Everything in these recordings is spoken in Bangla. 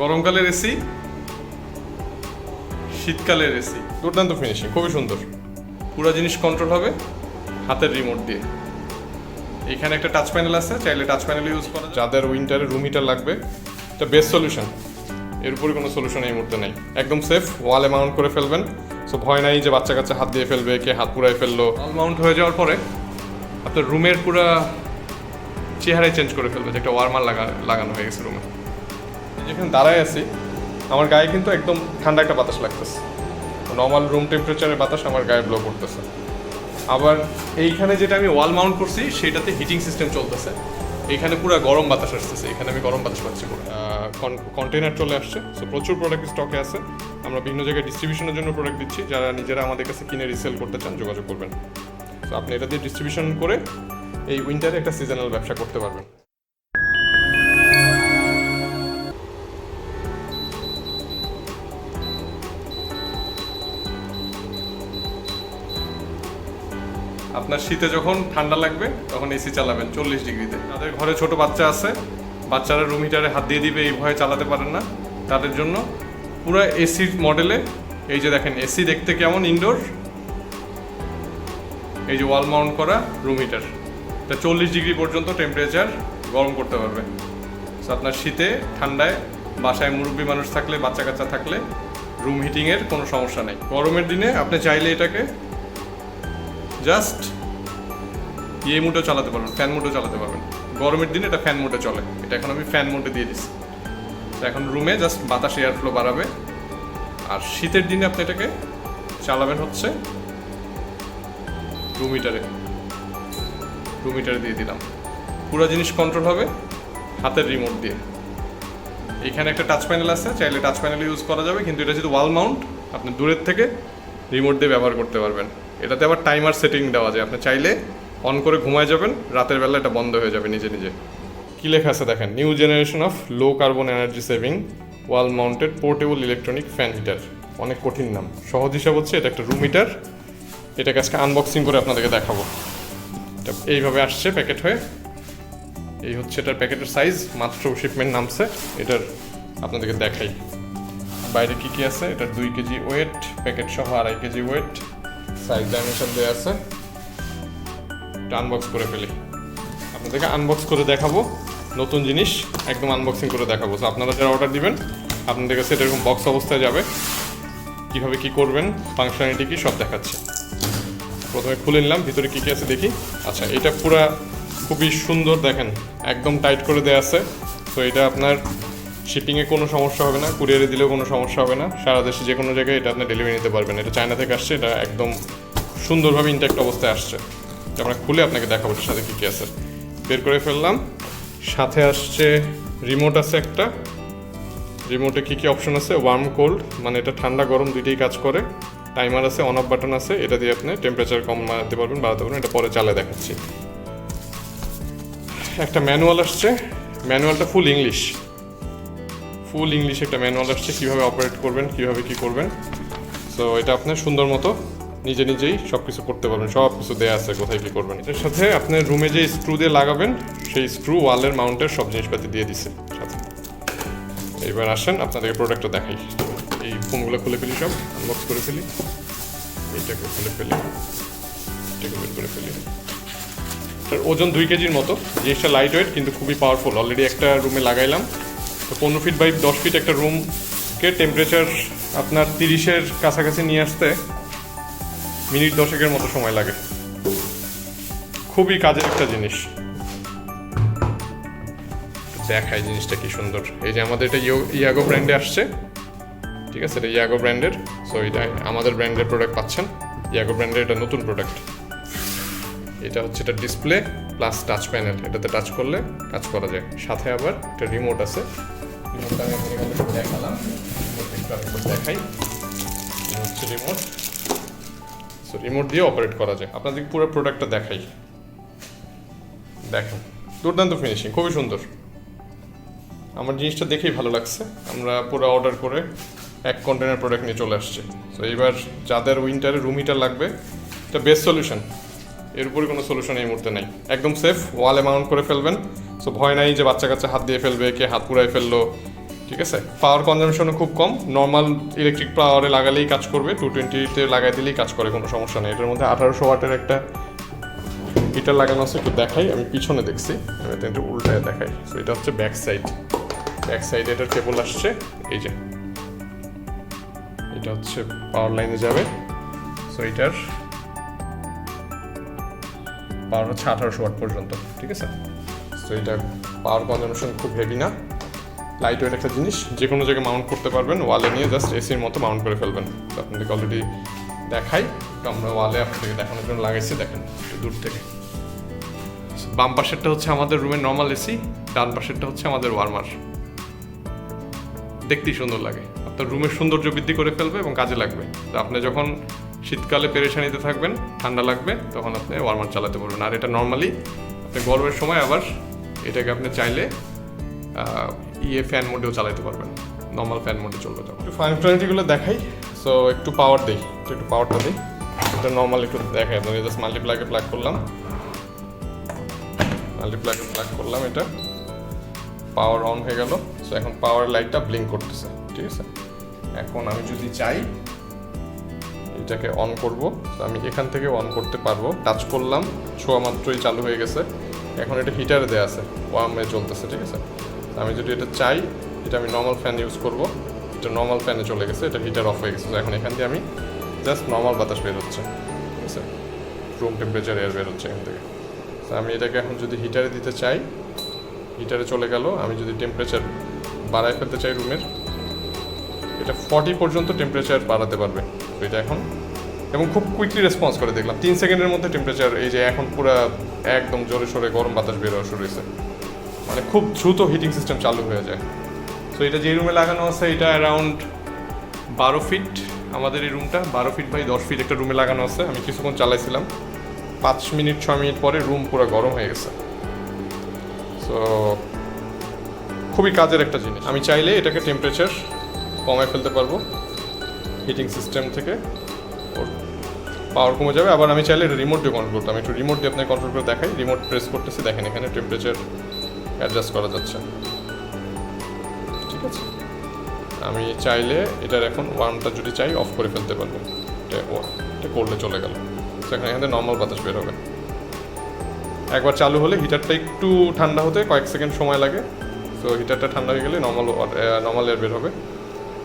গরমকালের এসি শীতকালের এসি দুর্দান্ত ফিনিশিং খুবই সুন্দর। পুরো জিনিস কন্ট্রোল হবে হাতের রিমোট দিয়ে। এখানে একটা টাচ প্যানেল আছে চাইলে টাচ প্যানেল ইউজ করা যাদের উইন্টারে রুম হিটার লাগবে এটা বেস্ট সলিউশন এর উপরে কোনো সলিউশন এই মুহূর্তে নেই। একদম সেফ ওয়ালে মাউন্ট করে ফেলবেন। সো ভয় নাই যে বাচ্চা কাচ্চা হাত দিয়ে ফেলবে কে হাত পুরাই ফেলল। ওয়াল মাউন্ট হয়ে যাওয়ার পরে আপনার রুমের পুরো চেহারাই চেঞ্জ করে ফেলবে যে একটা ওয়ার্মার লাগা লাগানো হয়ে গেছে রুমে যেখানে দাঁড়ায় আছি, আমার গায়ে কিন্তু একদম ঠান্ডা একটা বাতাস লাগতেছে। নর্মাল রুম টেম্পারেচারের বাতাস আমার গায়ে ব্লো করতেছে। আবার এইখানে যেটা আমি ওয়াল মাউন্ট করছি, সেটাতে হিটিং সিস্টেম চলতেছে। এইখানে পুরো গরম বাতাস আসতেছে। এখানে আমি গরম বাতাস পাচ্ছি। কন্টেনার চলে আসছে। সো প্রচুর প্রোডাক্ট স্টকে আছে। আমরা বিভিন্ন জায়গায় ডিস্ট্রিবিউশনের জন্য প্রোডাক্ট দিচ্ছি। যারা নিজেরা আমাদের কাছে কিনে রিসেল করতে চান, যোগাযোগ করবেন। তো আপনি এটা দিয়ে ডিস্ট্রিবিউশন করে এই উইন্টারে একটা সিজনাল ব্যবসা করতে পারবেন। আপনার শীতে যখন ঠান্ডা লাগবে, তখন এসি চালাবেন চল্লিশ ডিগ্রিতে। তাদের ঘরে ছোট বাচ্চা আছে, বাচ্চারা রুম হিটারে হাত দিয়ে দিবে, এই ভয়ে চালাতে পারেন না। তাদের জন্য পুরো এসির মডেলে এই যে দেখেন এসি দেখতে কেমন ইনডোর এই যে ওয়াল মাউন্ট করা রুম হিটার এটা চল্লিশ ডিগ্রি পর্যন্ত টেম্পারেচার গরম করতে পারবে। সো আপনার শীতে, ঠান্ডায়, বাসায় মুরব্বী মানুষ থাকলে, বাচ্চা কাচ্চা থাকলে রুম হিটিংয়ের কোনো সমস্যা নেই। গরমের দিনে আপনি চাইলে এটাকে জাস্ট ইয়ে মোডেও চালাতে পারবেন, ফ্যান মোডেও চালাতে পারবেন। গরমের দিনে এটা ফ্যান মোডে চলে। এটা এখন আমি ফ্যান মোডে দিয়ে দিচ্ছি তো এখন রুমে জাস্ট বাতাস এয়ার ফ্লো বাড়াবে। আর শীতের দিনে আপনি এটাকে চালাবেন হচ্ছে রুম হিটারে রুম হিটারে দিয়ে দিলাম। পুরো জিনিস কন্ট্রোল হবে হাতের রিমোট দিয়ে। এখানে একটা টাচ প্যানেল আছে, চাইলে টাচ প্যানেল ইউজ করা যাবে, কিন্তু এটা যদি ওয়াল মাউন্ট আপনি দূরের থেকে রিমোট দিয়ে ব্যবহার করতে পারবেন। এটাতে আবার টাইমার সেটিং দেওয়া যায়। আপনি চাইলে অন করে ঘুমায় যাবেন, রাতের বেলা এটা বন্ধ হয়ে যাবে নিজে নিজে। কি লেখা আছে দেখেন? New generation of low carbon energy saving wall mounted portable electronic fan heater অনেক কঠিন নাম। সহজ হিসাব হচ্ছে এটা একটা রুম হিটার এটাকে আজকে আনবক্সিং করে আপনাদেরকে দেখাবো। এইভাবে আসছে প্যাকেট হয়ে। এই হচ্ছে এটার প্যাকেটের সাইজ মাত্র শিপমেন্ট নামছে। এটার আপনাদেরকে দেখাই। বাইরে কি কি আছে? এটা দুই কেজি ওয়েট প্যাকেট সহ আড়াই কেজি ওয়েট সাইজ ডাইমেনশন দেওয়া আছে। এটা আনবক্স করে ফেলি। আপনাদেরকে আনবক্স করে দেখাবো। নতুন জিনিস, একদম আনবক্সিং করে দেখাবো। তো আপনারা যারা অর্ডার দিবেন আপনাদের কাছে এটা এরকম বক্স অবস্থায় যাবে। কীভাবে কি করবেন ফাংশনালিটি কি, সব দেখাচ্ছে। প্রথমে খুলে নিলাম, ভিতরে কী কী আছে দেখি। আচ্ছা এটা পুরা খুবই সুন্দর দেখেন, একদম টাইট করে দেওয়া আছে। তো এটা আপনার শিপিংয়ে কোনো সমস্যা হবে না কুরিয়ারে দিলেও কোনো সমস্যা হবে না। সারা দেশে যে কোনো জায়গায় এটা আপনি ডেলিভারি নিতে পারবেন। এটা চায়না থেকে আসছে, এটা একদম সুন্দরভাবে ইনট্যাক্ট অবস্থায় আসছে। আমরা খুলে আপনাকে দেখাবো সাথে কী কী আছে। বের করে ফেললাম। সাথে আসছে রিমোট আছে একটা। রিমোটে কী কী অপশন আছে? ওয়ার্ম কোল্ড মানে এটা ঠান্ডা গরম দুইটাই কাজ করে। টাইমার আছে অন অফ বাটন আছে, এটা দিয়ে আপনি টেম্পারেচার কম বাড়াতে পারবেন বাড়াতে পারবেন, এটা পরে চালে দেখাচ্ছি। একটা ম্যানুয়াল আসছে। ম্যানুয়ালটা ফুল ইংলিশ ফুল ইংলিশ একটা ম্যানুয়াল আসছে, কীভাবে অপারেট করবেন, কীভাবে কী করবেন। সো এটা আপনি সুন্দর মতো নিজে নিজেই সব কিছু করতে পারবেন সব কিছু দেওয়া আছে, কোথায় কী করবেন। এটার সাথে আপনার রুমে যে স্ক্রু দিয়ে লাগাবেন, সেই স্ক্রু ওয়ালের মাউন্টের সব জিনিসপাতি দিয়ে দিছে। সাথে এইবার আসেন, আপনাদেরকে প্রোডাক্টটা দেখাই। এই ফোনগুলো খুলে ফেলি সব আনবক্স করে ফেলি। এইটাকে খুলে ফেলি, এটাকে বের করে ফেলি। ওজন দুই কেজির মতো জিনিসটা লাইট ওয়েট কিন্তু খুবই পাওয়ারফুল অলরেডি একটা রুমে লাগাইলাম। তো পনেরো ফিট বাই দশ ফিট একটা রুমকে টেম্পারেচার আপনার তিরিশের কাছাকাছি নিয়ে আসতে মিনিট দশেকের মতো সময় লাগে। খুবই কাজের একটা জিনিস। দেখাই জিনিসটা কি সুন্দর। এই যে আমাদের এটা ইয়ো- ইয়াগো ব্র্যান্ডে আসছে। ঠিক আছে, এটা ইয়াগো ব্র্যান্ডের সো এটা আমাদের ব্র্যান্ডের প্রোডাক্ট পাচ্ছেন। ইয়াগো ব্র্যান্ডের এটা নতুন প্রোডাক্ট এটা হচ্ছে এটা ডিসপ্লে প্লাস টাচ প্যানেল এটাতে টাচ করলে কাজ করা যায়। সাথে আবার একটা রিমোট আছে। রিমোটটা আমি দেখালাম। দেখাই। হচ্ছে রিমোট সো রিমোট দিয়ে অপারেট করা যায়। আপনাদের পুরো প্রোডাক্টটা দেখাই। দেখেন, দুর্দান্ত ফিনিশিং খুবই সুন্দর। আমার জিনিসটা দেখেই ভালো লাগছে। আমরা পুরো অর্ডার করে এক কন্টেনার প্রোডাক্ট নিয়ে চলে আসছে। তো এইবার যাদের উইন্টারে রুম হিটার লাগবে, এটা বেস্ট সলিউশন এর উপরে কোনো সলিউশন এই মুহূর্তে নাই। একদম সেফ ওয়ালে মাউন্ট করে ফেলবেন। সো ভয় নাই যে বাচ্চা কাচ্চা হাত দিয়ে ফেলবে, কে হাত পুরাই ফেলল। ঠিক আছে? পাওয়ার কনজামশনও খুব কম। নর্মাল ইলেকট্রিক পাওয়ারে লাগালেই কাজ করবে। টু টোয়েন্টিতে লাগাই দিলেই কাজ করে, কোনো সমস্যা নেই। এটার মধ্যে আঠারোশো ওয়াটের একটা হিটার লাগানো আছে, একটু দেখাই। আমি পিছনে দেখছি। একটু উল্টায় দেখাই। সো এটা হচ্ছে ব্যাক সাইড ব্যাক সাইডে এটার কেবল আসছে। এই যে। এটা হচ্ছে পাওয়ার লাইনে যাবে। সো এটার পাওয়ার হচ্ছে আঠারোশো ওয়াট পর্যন্ত। ঠিক আছে? সো এটা পাওয়ার কনজামশন খুব হেভি না। লাইট ওয়েট একটা জিনিস যে কোনো জায়গায় মাউন্ট করতে পারবেন। ওয়ালে নিয়ে জাস্ট এসির মতো মাউন্ট করে ফেলবেন। আপনাদেরকে অলরেডি দেখাই। তো আমরা ওয়ালে আপনাদেরকে দেখানোর জন্য লাগাইছি, দেখেন, একটু দূর থেকে। বাম পাশেরটা হচ্ছে আমাদের রুমের নর্মাল এসি ডান পাশেরটা হচ্ছে আমাদের ওয়ার্মার দেখতেই সুন্দর লাগে। আপনার রুমের সৌন্দর্য বৃদ্ধি করে ফেলবে এবং কাজে লাগবে। তো আপনি যখন শীতকালে পেরেশানিতে থাকবেন, ঠান্ডা লাগবে, তখন আপনি ওয়ার্মার চালাতে পারবেন। আর এটা নর্মালি আপনি গরমের সময় আবার এটাকে আপনি চাইলে ইয়ে ফ্যান মোডেও চালাতে পারবেন। নর্মাল ফ্যান মোডে চলবে তখন। একটু ফাংশনালিটিগুলো দেখাই। সো একটু পাওয়ার দিই, একটু পাওয়ারটা দিই। এটা নর্মাল একটু দেখাই। আপনাকে জাস্ট মাল্টিপ্লাগে প্লাগ করলাম। মাল্টিপ্লাগে প্লাগ করলাম এটা। পাওয়ার অন হয়ে গেল। সো এখন পাওয়ার লাইটটা ব্লিঙ্ক করতেছে। ঠিক আছে? এখন আমি যদি চাই, এটাকে অন করব। তো আমি এখান থেকে অন করতে পারব। টাচ করলাম। ছোঁয়া মাত্রই চালু হয়ে গেছে। এখন এটা হিটারে দেওয়া আছে। ওয়ার্মে চলতেছে, ঠিক আছে? তো আমি যদি এটা চাই, এটা আমি নর্মাল ফ্যান ইউজ করব। এটা নর্মাল ফ্যানে চলে গেছে, এটা হিটার অফ হয়ে গেছে। এখন এখান দিয়ে আমি জাস্ট নর্মাল বাতাস বের হচ্ছে। ঠিক আছে? রুম টেম্পারেচার এয়ার বের হচ্ছে এখান থেকে। তো আমি এটাকে এখন যদি হিটারে দিতে চাই হিটারে চলে গেল। আমি যদি টেম্পারেচার বাড়ায় ফেলতে চাই রুমের এটা ফর্টি পর্যন্ত টেম্পারেচার বাড়াতে পারবে। তো এটা এখন, এবং খুব কুইকলি রেসপন্স করে। দেখলাম তিন সেকেন্ডের মধ্যে টেম্পারেচার এই যে এখন পুরো একদম জোরে সোরে গরম বাতাস বের হওয়া শুরু হয়েছে। মানে খুব দ্রুত হিটিং সিস্টেম চালু হয়ে যায়। তো এটা যে রুমে লাগানো আছে, এটা অ্যারাউন্ড বারো ফিট আমাদের এই রুমটা বারো ফিট বাই দশ ফিট একটা রুমে লাগানো আছে। আমি কিছুক্ষণ চালাইছিলাম। পাঁচ মিনিট, ছয় মিনিট পরে রুম পুরো গরম হয়ে গেছে। সো খুবই কাজের একটা জিনিস। আমি চাইলে এটাকে টেম্পারেচার কমায় ফেলতে পারব। হিটিং সিস্টেম থেকে পাওয়ার কমে যাবে। আবার আমি চাইলে এটা রিমোট দিয়ে কন্ট্রোল করতাম। একটু রিমোট দিয়ে আপনাকে কন্ট্রোল করে দেখাই। রিমোট প্রেস করতেছি, দেখেন এখানে টেম্পারেচার অ্যাডজাস্ট করা যাচ্ছে। ঠিক আছে। আমি চাইলে এটার এখন ওয়ার্মটা যদি চাই অফ করে ফেলতে পারব। এটা করলে চলে গেল। সেখানে এখান থেকে নর্মাল বাতাস বের হবে। একবার চালু হলে হিটারটা একটু ঠান্ডা হতে কয়েক সেকেন্ড সময় লাগে। তো হিটারটা ঠান্ডা হয়ে গেলে নর্মাল নর্মাল এয়ার বের হবে।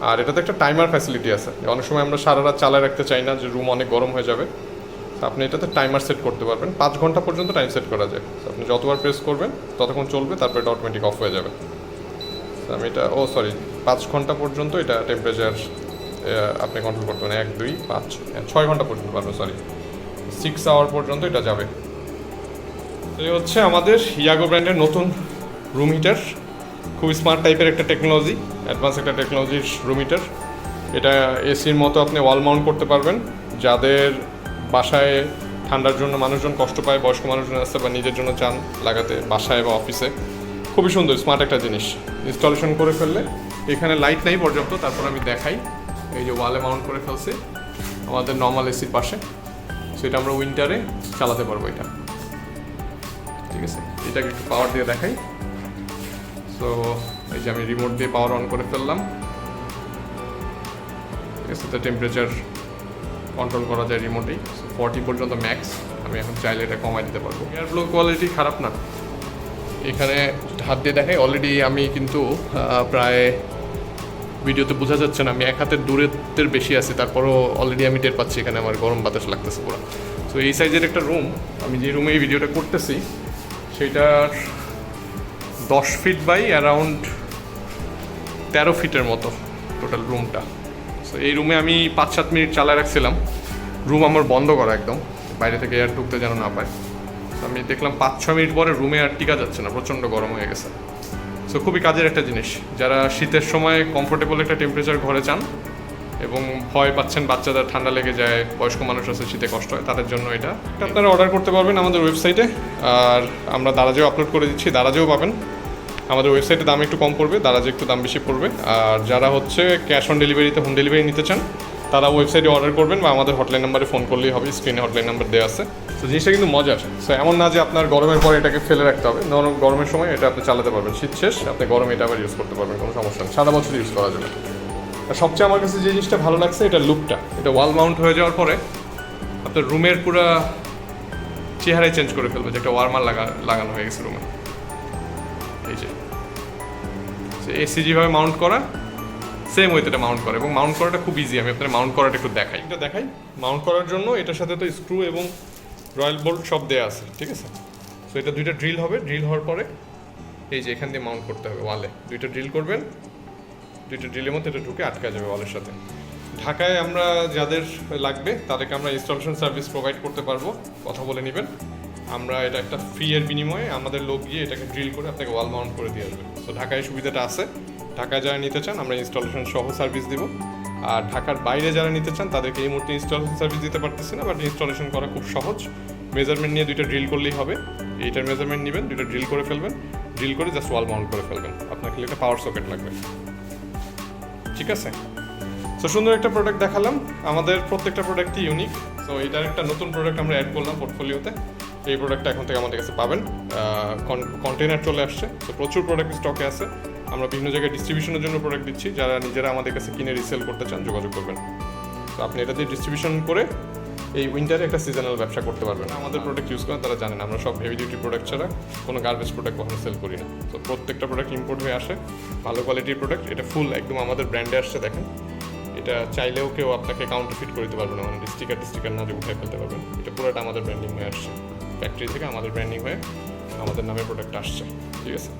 আর এটাতে একটা টাইমার ফ্যাসিলিটি আছে। অনেক সময় আমরা সারা রাত চালায় রাখতে চাই না যে রুম অনেক গরম হয়ে যাবে। আপনি এটাতে টাইমার সেট করতে পারবেন। পাঁচ ঘণ্টা পর্যন্ত টাইম সেট করা যায়। আপনি যতবার প্রেস করবেন ততক্ষণ চলবে তারপরে এটা অটোমেটিক অফ হয়ে যাবে। আমি এটা ও সরি পাঁচ ঘণ্টা পর্যন্ত এটা টেম্পারেচার আপনি কন্ট্রোল করতে পারেন। এক দুই পাঁচ হ্যাঁ, ছয় ঘণ্টা পর্যন্ত পারবেন সরি সিক্স আওয়ার পর্যন্ত এটা যাবে। এই হচ্ছে আমাদের ইয়াগো ব্র্যান্ডের নতুন রুম হিটার খুব স্মার্ট টাইপের একটা টেকনোলজি অ্যাডভান্স একটা টেকনোলজির রুম হিটার এটা এসির মতো আপনি ওয়াল মাউন্ট করতে পারবেন। যাদের বাসায় ঠান্ডার জন্য মানুষজন কষ্ট পায়, বয়স্ক মানুষজন আসতে বা নিজের জন্য চান লাগাতে বাসায় বা অফিসে। খুবই সুন্দর স্মার্ট একটা জিনিস। ইনস্টলেশন করে ফেললে এখানে লাইট নাই পর্যাপ্ত, তারপর আমি দেখাই। এই যে ওয়ালে মাউন্ট করে ফেলছি, আমাদের নর্মাল এসির পাশে। সেটা আমরা উইন্টারে চালাতে পারব এটা। ঠিক আছে? এটাকে একটু পাওয়ার দিয়ে দেখাই। সো এই যে আমি রিমোট দিয়ে পাওয়ার অন করে ফেললাম। ঠিক আছে? টেম্পারেচার কন্ট্রোল করা যায় রিমোটেই ফর্টি পর্যন্ত ম্যাক্স আমি এখন চাইলে এটা কমাই দিতে পারব। এয়ার কোয়ালিটি খারাপ না। এখানে হাত দিয়ে দেখাই অলরেডি আমি কিন্তু প্রায় ভিডিওতে বোঝা যাচ্ছে না, আমি এক হাতের দূরত্বের বেশি আছি, তারপরও অলরেডি আমি টের পাচ্ছি এখানে আমার গরম বাতাস লাগতেছে পুরো। তো এই সাইজের একটা রুম আমি যে রুমে এই ভিডিওটা করতেছি, সেটার দশ ফিট বাই অ্যারাউন্ড তেরো ফিটের মতো টোটাল রুমটা সো এই রুমে আমি পাঁচ সাত মিনিট চালায় রাখছিলাম। রুম আমার বন্ধ করা একদম। বাইরে থেকে এয়ার ঢুকতে যেন না পায়। আমি দেখলাম পাঁচ, ছ মিনিট পরে রুমে আর টিকা যাচ্ছে না, প্রচণ্ড গরম হয়ে গেছে। সো খুবই কাজের একটা জিনিস। যারা শীতের সময় কমফোর্টেবল একটা টেম্পারেচার ঘরে চান এবং ভয় পাচ্ছেন বাচ্চাদের ঠান্ডা লেগে যায়, বয়স্ক মানুষ আছে, শীতে কষ্ট হয়, তাদের জন্য এটা। এটা আপনারা অর্ডার করতে পারবেন আমাদের ওয়েবসাইটে আর আমরা দারাজেও আপলোড করে দিচ্ছি, দারাজেও পাবেন। আমাদের ওয়েবসাইটে দাম একটু কম পড়বে, দারাজে একটু দাম বেশি পড়বে। আর যারা হচ্ছে ক্যাশ অন ডেলিভারিতে হোম ডেলিভারি নিতে চান তারা ওয়েবসাইটে অর্ডার করবেন বা আমাদের হটলাইন নাম্বারে ফোন করলেই হবে স্ক্রিনে হটলাইন নাম্বার দেওয়া আছে। তো জিনিসটা কিন্তু মজার। সো এমন না যে আপনার গরমের পরে এটাকে ফেলে রাখতে হবে। নরম গরমের সময় এটা আপনি চালাতে পারবেন। শীত শেষ, আপনি গরমে এটা আবার ইউজ করতে পারবেন, কোনো সমস্যা নেই। সারা বছর ইউজ করা যাবে। আর সবচেয়ে আমার কাছে যে জিনিসটা ভালো লাগছে, এটা লুকটা। এটা ওয়াল মাউন্ট হয়ে যাওয়ার পরে আপনার রুমের পুরো চেহারাই চেঞ্জ করে ফেলবে, যে একটা ওয়ার্মার লাগা, লাগানো হয়ে গেছে রুমে এই যে। এসি যেভাবে মাউন্ট করা সেম ওয়েতে এটা মাউন্ট করে। এবং মাউন্ট করাটা খুব ইজি আমি আপনার মাউন্ট করাটা একটু দেখাই। এটা দেখাই। মাউন্ট করার জন্য এটার সাথে তো স্ক্রু এবং রয়্যাল বোল্ট সব দেওয়া আছে, ঠিক আছে? সো এটা দুইটা ড্রিল হবে। ড্রিল হওয়ার পরে এই যে এখান দিয়ে মাউন্ট করতে হবে ওয়ালে দুইটা ড্রিল করবেন। দুইটা ড্রিলের মধ্যে এটা ঢুকে আটকা যাবে ওয়ালের সাথে। ঢাকায় আমরা যাদের লাগবে, তাদেরকে আমরা ইনস্টলেশন সার্ভিস প্রোভাইড করতে পারব। কথা বলে নেবেন। আমরা এটা একটা ফ্রি এর বিনিময়ে আমাদের লোক গিয়ে এটাকে ড্রিল করে আপনাকে ওয়াল মাউন্ট করে দিয়ে আসবে। তো ঢাকায় সুবিধাটা আছে। ঢাকায় যারা নিতে চান, আমরা ইনস্টলেশন সহ সার্ভিস দিব। আর ঢাকার বাইরে যারা নিতে চান, তাদেরকে এই মুহূর্তে ইনস্টলেশন সার্ভিস দিতে পারতেছি না বাট ইনস্টলেশন করা খুব সহজ। মেজারমেন্ট নিয়ে দুইটা ড্রিল করলেই হবে। এইটার মেজারমেন্ট নেবেন, দুইটা ড্রিল করে ফেলবেন। ড্রিল করে জাস্ট ওয়াল মাউন্ট করে ফেলবেন। আপনার খালি একটা পাওয়ার সকেট লাগবে। ঠিক আছে? তো সুন্দর একটা প্রোডাক্ট দেখালাম। আমাদের প্রত্যেকটা প্রোডাক্টই ইউনিক সো এটার একটা নতুন প্রোডাক্ট আমরা অ্যাড করলাম পোর্টফোলিওতে এই প্রোডাক্টটা এখন থেকে আমাদের কাছে পাবেন। কন্টেনার চলে আসছে। তো প্রচুর প্রোডাক্ট স্টকে আছে। আমরা বিভিন্ন জায়গায় ডিস্ট্রিবিউশনের জন্য প্রোডাক্ট দিচ্ছি। যারা নিজেরা আমাদের কাছে কিনে রিসেল করতে চান, যোগাযোগ করবেন। তো আপনি এটা দিয়ে ডিস্ট্রিবিউশন করে এই উইন্টারে একটা সিজনাল ব্যবসা করতে পারবেন। আমাদের প্রোডাক্ট ইউজ করেন, তারা জানেন আমরা সব হেভি ডিউটি প্রোডাক্ট ছাড়া কোনো গার্বেজ প্রোডাক্ট কখনো সেল করি না। তো প্রত্যেকটা প্রোডাক্ট ইম্পোর্ট হয়ে আসে। ভালো কোয়ালিটির প্রোডাক্ট এটা ফুল একদম আমাদের ব্র্যান্ডে আসছে, দেখেন। এটা চাইলেও কেউ আপনাকে কাউন্টার ফিট করে দিতে পারবে না। মানে স্টিকার স্টিকার না যে উঠে ফেলতে পারবেন। এটা পুরোটা আমাদের ব্র্যান্ডিং হয়ে আসছে। ফ্যাক্টরি থেকে আমাদের ব্র্যান্ডিং হয়ে আমাদের নামে প্রোডাক্ট আসছে। ঠিক আছে?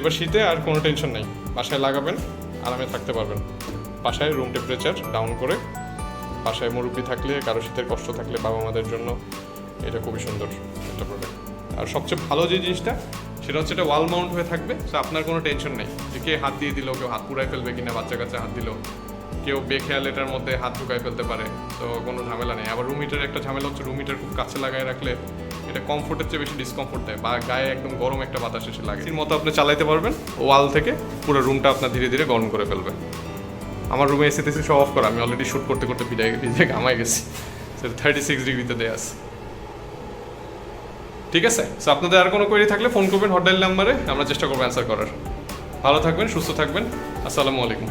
এবার শীতে আর কোনো টেনশন নেই। বাসায় লাগাবেন, আরামে থাকতে পারবেন। বাসায় রুম টেম্পারেচার ডাউন করে, বাসায় মুরব্বি থাকলে, কারও শীতের কষ্ট থাকলে বাবা মাদের জন্য এটা খুবই সুন্দর একটা প্রোডাক্ট আর সবচেয়ে ভালো যে জিনিসটা, সেটা হচ্ছে এটা ওয়াল মাউন্ট হয়ে থাকবে তো আপনার কোনো টেনশন নেই। যে কে হাত দিয়ে দিল, কেউ হাত পুরাই ফেলবে কিনা, বাচ্চা কাচ্চা হাত দিল, কেউ বেখেয়াল এটার মধ্যে হাত ঢুকাই ফেলতে পারে, তো কোনো ঝামেলা নেই। আবার রুম হিটার একটা ঝামেলা হচ্ছে রুম হিটার খুব কাছে লাগায় রাখলে এটা কমফোর্টের চেয়ে বেশি ডিসকমফোর্ট দেয়। বা গায়ে একদম গরম একটা বাতাস এসে লাগে। মতো আপনি চালাইতে পারবেন, ওয়াল থেকে পুরো রুমটা আপনার ধীরে ধীরে গরম করে ফেলবে। আমার রুমে এসে তেসে সব অফ করা। আমি অলরেডি শ্যুট করতে করতে ভিজে ভিজে ঘামাই গেছি। থার্টি সিক্স ডিগ্রিতে দেওয়া আছে। ঠিক আছে? সো আপনাদের আর কোনো কোয়েরি থাকলে ফোন করবেন হটলাইন নাম্বারে আমরা চেষ্টা করব অ্যান্সার করার। ভালো থাকবেন, সুস্থ থাকবেন। আসসালামু আলাইকুম।